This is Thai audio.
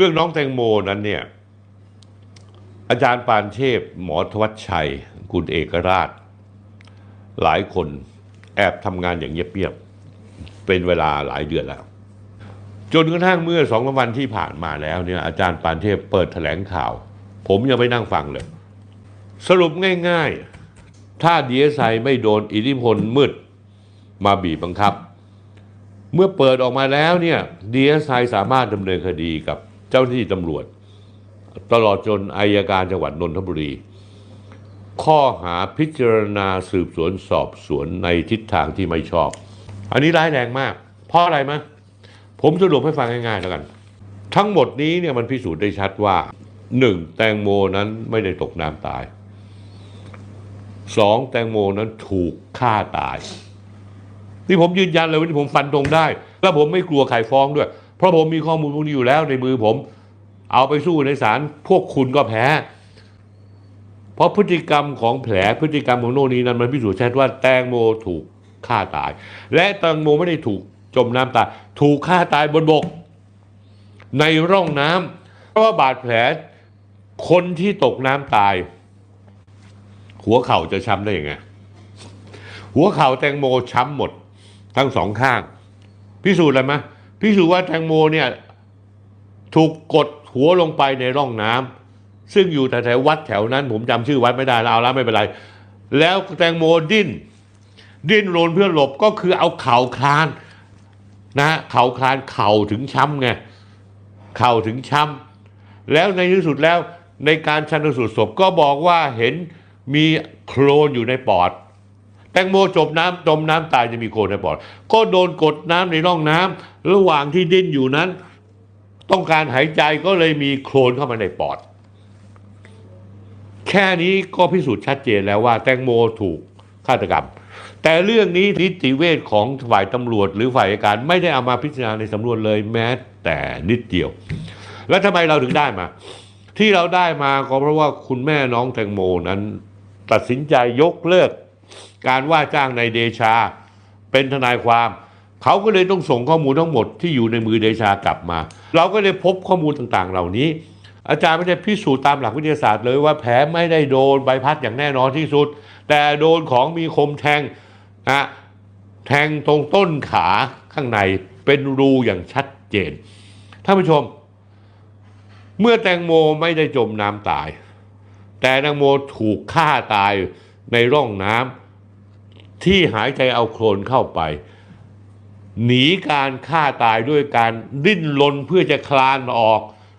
เรื่องน้องแตงโมนั้นเนี่ยอาจารย์ปานเทพ หมอทวัชชัย คุณเอกราช หลายคนแอบทำงานอย่างเงียบๆเป็นเวลาหลายเดือนแล้ว จนกระทั่งเมื่อสองสามวันที่ผ่านมาแล้วเนี่ยอาจารย์ปานเทพเปิดแถลงข่าว ผมยังไม่นั่งฟังเลย สรุปง่ายๆ ถ้าดีเอสไอไม่โดนอิทธิพลมืดมาบีบบังคับ เมื่อเปิดออกมาแล้วเนี่ยดีเอสไอสามารถดำเนินคดีกับ เจ้าหน้าที่ตำรวจ ตลอดจนอายการจังหวัดนนทบุรี ข้อหาพิจารณาสืบสวนสอบสวนในทิศทางที่ไม่ชอบ อันนี้ร้ายแรงมาก เพราะอะไรมะ ผมสรุปให้ฟังง่ายๆแล้วกัน ทั้งหมดนี้เนี่ยมันพิสูจน์ได้ชัดว่าหนึ่งแตงโมนั้นไม่ได้ตกน้ำตายสองแตงโมนั้นถูกฆ่าตาย นี่ผมยืนยันเลยว่านี่ผมฟันตรงได้ แล้วผมไม่กลัวใครฟ้องด้วย เพราะผมมีข้อมูลพวกนี้อยู่แล้วในมือผม เอาไปสู้ในศาลพวกคุณก็แพ้ เพราะพฤติกรรมของแผลพฤติกรรมของโน่นนี้นั้นมันพิสูจน์ชัดว่าแตงโมถูกฆ่าตาย และแตงโมไม่ได้ถูกจมน้ำตายถูกฆ่าตายบนบก ในร่องน้ำเพราะว่าบาดแผลคนที่ตกน้ำตาย หัวเข่าจะช้ำได้ยังไงหัวเข่าแตงโมช้ำหมดทั้งสองข้าง พิสูจน์อะไรไหม พิสูจน์ว่าแตงโมเนี่ยถูกกดหัวลงไปในร่องน้ำซึ่งอยู่แถววัดแถวนั้น ผมจำชื่อวัดไม่ได้แล้วเอาล้วไม่เป็นไร แล้วแตงโมดิ้น ดิ้นรนเพื่อหลบก็คือเอาเข่าคลานนะฮะเข่าคลานเข่าถึงช้ำไงเข่าถึงช้ำแล้วในที่สุดแล้วในการชันสูตรศพก็บอกว่าเห็นมีโคลนอยู่ในปอด แตงโมจมน้ำจมน้ำตายจะมีโคนในปอด ก็โดนกดน้ำในร่องน้ำระหว่างที่ดิ้นอยู่นั้น ต้องการหายใจก็เลยมีโคลนเข้ามาในปอด แค่นี้ก็พิสูจน์ชัดเจนแล้วว่า แตงโมถูกฆาตกรรม แต่เรื่องนี้นิติเวชของฝ่ายตำรวจหรือฝ่ายอัยการไม่ได้เอามาพิจารณาในสำนวนเลยแม้แต่นิดเดียว แล้วทำไมเราถึงได้มา ที่เราได้มาก็เพราะว่าคุณแม่น้องแตงโมนั้น ตัดสินใจยกเลิก การว่าจ้างในเดชา เป็นทนายความ เขาก็เลยต้องส่งข้อมูลทั้งหมดที่อยู่ในมือเดชากลับมา เราก็เลยพบข้อมูลต่างๆ เหล่านี้ อาจารย์ไม่ได้พิสูจน์ตามหลักวิทยาศาสตร์เลยว่าแผลไม่ได้โดนใบพัดอย่างแน่นอนที่สุด แต่โดนของมีคมแทงนะแทงตรงต้นขาข้างในเป็นรูอย่างชัดเจนท่านผู้ชม เมื่อแตงโมไม่ได้จมน้ำตาย แต่แตงโมถูกฆ่าตายในร่องน้ำ ที่หายใจเอาโคลนเข้าไป หนีการฆ่าตายด้วยการดิ้นรนเพื่อจะคลานออก